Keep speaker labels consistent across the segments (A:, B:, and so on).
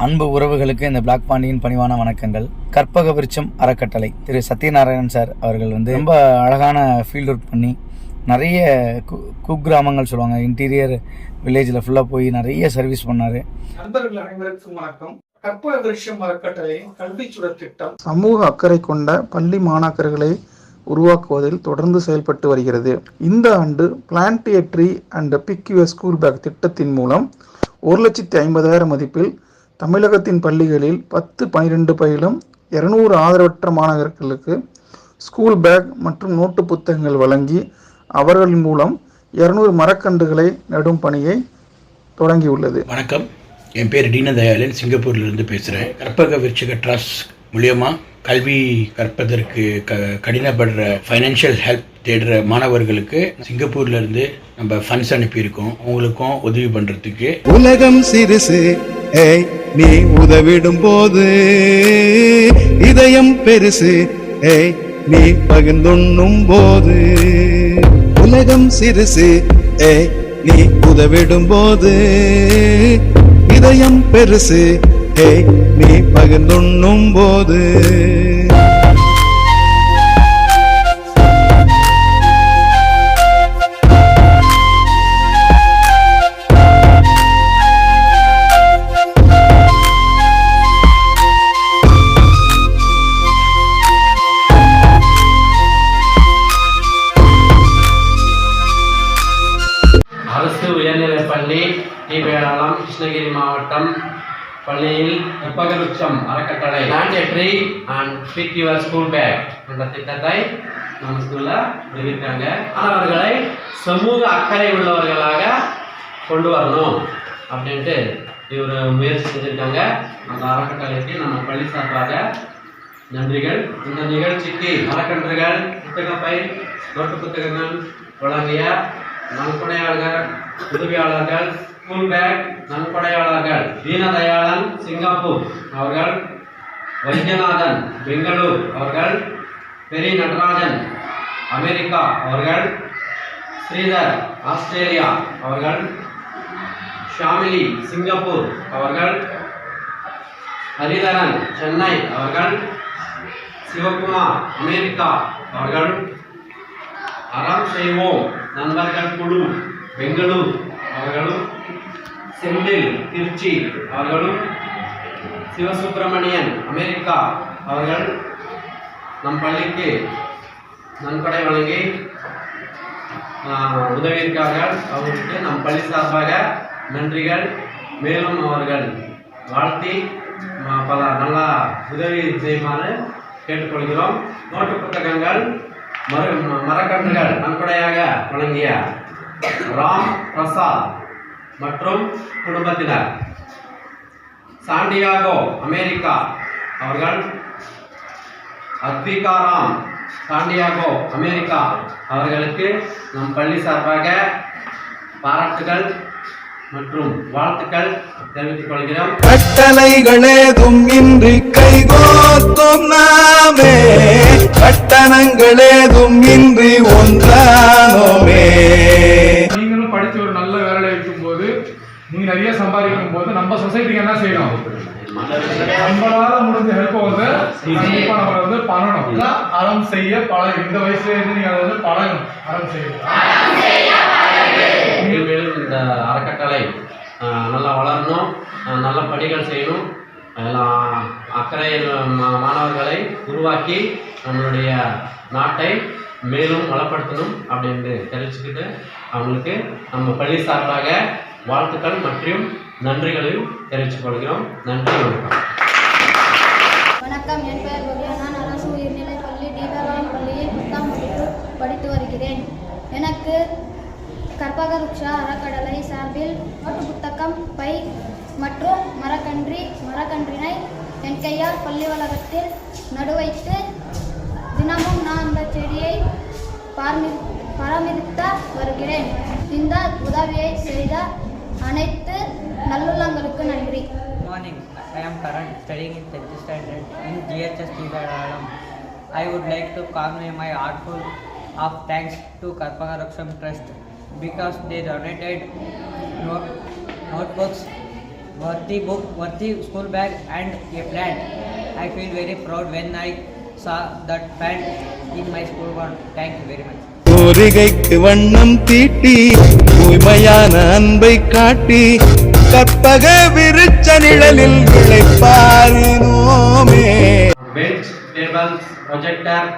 A: அன்பு உறவுகளுக்கு இந்த பிளாக் பாண்டியின் பணிவான வணக்கங்கள். கற்பக விருட்சம் அறக்கட்டளை. திரு சத்யநாராயணன் சார் அவர்கள் வந்து ரொம்ப அழகான ஃபீல்ட் ஒர்க் பண்ணி நிறைய கு- குக்கிராமங்கள் சொல்லுவாங்க. இன்டீரியர் வில்லேஜில் ஃபுல்லாக போய் நிறைய சர்வீஸ் பண்ணார்.
B: நண்பர்கள் அனைவருக்கும் வணக்கம். கற்பக விருஷம் அறக்கட்டளையின் கல்வி சுடர் திட்டம்.
C: சமூக அக்கறை கொண்ட பள்ளி மாணாக்கர்களை உருவாக்குவதில் தொடர்ந்து செயல்பட்டு வருகிறது. இந்த ஆண்டு plant a tree and pick your school bag திட்டத்தின் மூலம் ஒரு லட்சத்தி ஐம்பதாயிரம் மதிப்பில் தமிழகத்தின் பள்ளிகளில் பத்து பனிரெண்டு பயிலும் இருநூறு ஆதரவற்ற மாணவர்களுக்கு ஸ்கூல் பேக் மற்றும் நோட்டு புத்தகங்கள் வழங்கி அவர்களின் மூலம் இருநூறு மரக்கன்றுகளை நடும் பணியை தொடங்கியுள்ளது.
D: வணக்கம். என் பேர் தீனதயாளன் சிங்கப்பூர்லேருந்து பேசுகிறேன் கற்பக விருட்சக ட்ரஸ்ட் மூலியமாக கல்வி கற்பதற்கு க கடினப்படுற ஃபைனான்ஷியல் ஹெல்ப் தேடுற மாணவர்களுக்கு சிங்கப்பூர்லேருந்து நம்ம ஃபண்ட்ஸ் அனுப்பியிருக்கோம். அவங்களுக்கும் உதவி பண்ணுறதுக்கு
E: உலகம் சிறுசு ஏய் நீ உதவிடும் போது இதயம் பெருசு. ஏய் நீ பகிர்ந்துண்ணும் போது உலகம் சிறுசு. ஏய் நீ உதவிடும் போது இதயம் பெருசு. ஏய் நீ பகிர்ந்துண்ணும் போது
F: கிருஷ்ணகிரி மாவட்டம் பள்ளியில் கற்பகருட்சம் அறக்கட்டளை land and pick your school bag என்ற திட்டத்தை நம்ம ஸ்கூலில் நிறுவிருக்காங்க மாணவர்களை சமூக அக்கறை உள்ளவர்களாக கொண்டு வரணும் அப்படின்ட்டு இவர் முயற்சி செஞ்சுருக்காங்க. அந்த அறக்கட்டளைக்கு நம்ம பள்ளி சார்பாக நன்றிகள். இந்த நிகழ்ச்சிக்கு மரக்கன்றுகள் புத்தகப்பை நோட்டு புத்தகங்கள் வழங்கிய நன்கொடையாளர்கள் உதவியாளர்கள் ஸ்கூல் பேக் நன்கொடையாளர்கள் தீனதயாளன் சிங்கப்பூர் அவர்கள் வைத்தியநாதன் பெங்களூர் அவர்கள் பெரிய நடராஜன் அமெரிக்கா அவர்கள் ஸ்ரீதர் ஆஸ்திரேலியா அவர்கள் ஷாமிலி சிங்கப்பூர் அவர்கள் ஹரிதரன் சென்னை அவர்கள் சிவகுமார் அமெரிக்கா அவர்கள் அறம் செய்வோம். நண்பர்கள் குழு பெங்களூர் அவர்களும் செந்தில் திருச்சி அவர்களும் சிவசுப்பிரமணியன் அமெரிக்கா. அவர்கள் நம் பள்ளிக்கு நன்கொடை வழங்கி உதவியிருக்கார்கள் அவர்களுக்கு நம் பள்ளி சார்பாக நன்றிகள். மேலும் அவர்கள் வாழ்த்தி பல நல்லா உதவி செய்யுமாறு கேட்டுக்கொள்கிறோம். நோட்டு புத்தகங்கள் மறு மரக்கன்றுகள் நன்கொடையாக வழங்கிய ராம் பிரசாத். மற்றும் குடும்பத்தினர். San Diego America. அவர்கள் அத்விகாராம் சாண்டியாகோ அமெரிக்கா. அவர்களுக்கு நம் பள்ளி சார்பாக பாராட்டுகள் மற்றும் வாழ்த்துக்கள் தெரிவித்துக் கொள்கிறோம்.
E: கட்டளைகளேதும் இன்றி கைகோத்தும் நாமே. கட்டணங்களேதும் இன்றி ஒன்றானோமே
G: நீங்களும் படிச்சு ஒரு நல்ல வேலையில இருக்கும்போது நீங்க நிறைய சம்பாதிக்கும் போது நம்ம சொசைட்டிக்கு என்ன செய்யணும்? நம்மளால முடிஞ்ச ஹெல்ப் வந்து கண்டிப்பா நம்ம வந்து பண்ணணும். அறம் செய்ய பழகும் இந்த வயசுல இருந்து நீங்க அதை வந்து பழகணும். அறம் செய்ய.
F: மேலும் இந்த அறக்கட்டளை நல்லா வளரணும். நல்ல பணிகள் செய்யணும். எல்லாம் அக்கறை மா- மாணவர்களை உருவாக்கி நம்மளுடைய நாட்டை மேலும் வளப்படுத்தணும் அப்படின்னு தெரிவிச்சுக்கிட்டு அவங்களுக்கு நம்ம பள்ளி சார்பாக வாழ்த்துக்கள் மற்றும் நன்றிகளையும் தெரிவித்துக் கொள்கிறோம். நன்றி வணக்கம்.
H: வணக்கம். என் பெயர் நான் அரசு உயர்நிலை பள்ளி தீபாவளம் பள்ளியில் பத்தாம் வகுப்பு படித்து வருகிறேன். எனக்கு கற்பக ருக்ஷா அறக்கடலை சார்பில் நோட்டு புத்தகம் பை மற்றும் மரக்கன்றி மரக்கன்றினை என் கையால் பள்ளி வளாகத்தில் நடுவைத்து தினமும் நான் அந்த செடியை பார்மி பராமரித்து வருகிறேன். இந்த உதவியை செய்த அனைத்து நல்லுள்ளங்களுக்கு நன்றி
I: morning. I am Karan studying in 10th standard in GHS Tibadalam. I would like to convey my heartful of thanks to Karpaka Raksham Trust because they donated note, notebooks, worthy book, worthy school bag, and a plant. I feel very proud when I saw that plant in my school ground. Thank you very much.
E: கோரிகைக்கு வண்ணம் தீட்டி தூய்மையான அன்பை காட்டி கற்பக விருச்ச நிழலில் விளைப்பாரினோமே.
F: Bench tables projector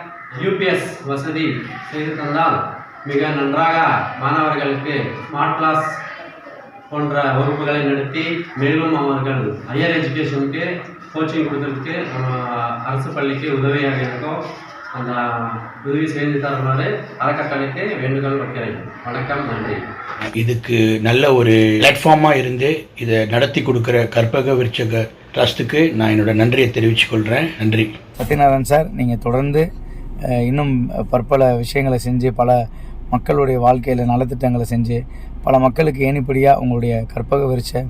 F: UPS வசதி செய்து தந்தால் மிக நன்றாக மாணவர்களுக்கு ஸ்மார்ட் கிளாஸ் போன்ற வகுப்புகளை நடத்தி மேலும் அவர்கள் ஹையர் எஜுகேஷனுக்கு கோச்சிங் கொடுக்கறதுக்கு நம்ம அரசு பள்ளிக்கு உதவியாக இருக்கும். அந்த உதவி செய்து தருமாறு அறக்கட்டளைக்கு வேண்டுகோள் வைக்கிறேன். வணக்கம் நன்றி.
D: இதுக்கு நல்ல ஒரு பிளாட்ஃபார்மாக இருந்து இதை நடத்தி கொடுக்குற கற்பக விருட்சக ட்ரஸ்ட்டுக்கு நான் என்னோட நன்றியை தெரிவித்துக் கொள்கிறேன் நன்றி.
A: சத்யநாராயண் சார் நீங்கள் தொடர்ந்து இன்னும் பற்பல விஷயங்களை செஞ்சு பல மக்களுடைய வாழ்க்கையில் நலத்திட்டங்களை செஞ்சு பல மக்களுக்கு ஏணிப்படியாக உங்களுடைய கற்பக விருட்ச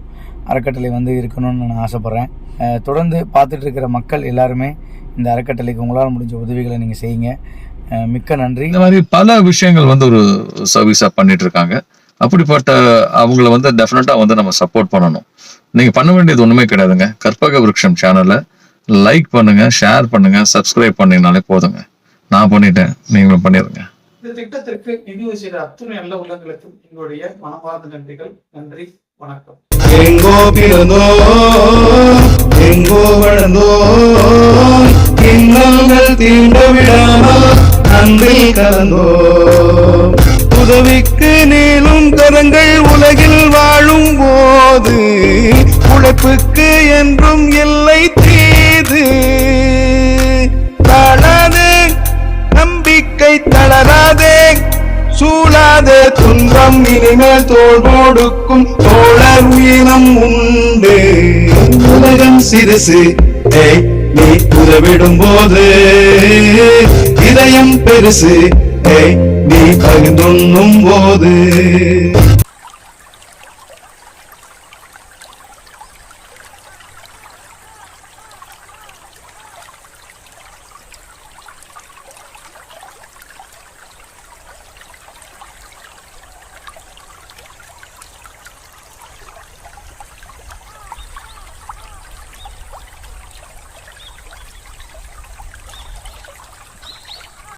A: அறக்கட்டளை வந்து இருக்கணும்னு நான் ஆசைப்பட்றேன். தொடர்ந்து பார்த்துட்டு இருக்கிற மக்கள் எல்லாருமே இந்த அறக்கட்டளைக்கு உங்களால் முடிஞ்ச உதவிகளை நீங்கள் செய்யுங்க. மிக்க நன்றி.
J: இந்த மாதிரி பல விஷயங்கள் வந்து ஒரு சர்வீஸா பண்ணிட்டு இருக்காங்க. அப்படிப்பட்ட அவங்கள வந்து டெஃபினட்டா வந்து நம்ம சப்போர்ட் பண்ணணும். நீங்க பண்ண வேண்டியது ஒண்ணுமே கிடையாதுங்க. கற்பக விருட்சம் சேனலை லைக் பண்ணுங்க ஷேர் பண்ணுங்க சப்ஸ்கிரைப் பண்ணீங்கனாலே போதுங்க. நான் பண்ணிட்டேன். நீங்களும் பண்ணிடுங்க
B: இந்த திட்டத்திற்கு நிதி செய்த அத்துணை நல்ல உள்ளங்களுக்கும் எங்களுடைய மனமார்ந்த நன்றிகள். நன்றி. வணக்கம்.
E: எங்கோ பிறந்தோம் எங்கோ வளர்ந்தோம் இன்னங்கள் தீண்ட விடாமல் அன்பில் கலந்தோம் உதவிக்கு நீளும் கரங்கள் உலகில் வாழும் போது உழைப்புக்கு சூழாதே துன்பம் இனிமேல் தோல் கொடுக்கும் தோழர் உயிரம் உண்டு. உலகம் சிறுசு. நீ உதவிடும் போது இதயம் பெருசு. நீ பகிர்ந்துண்ணும் போது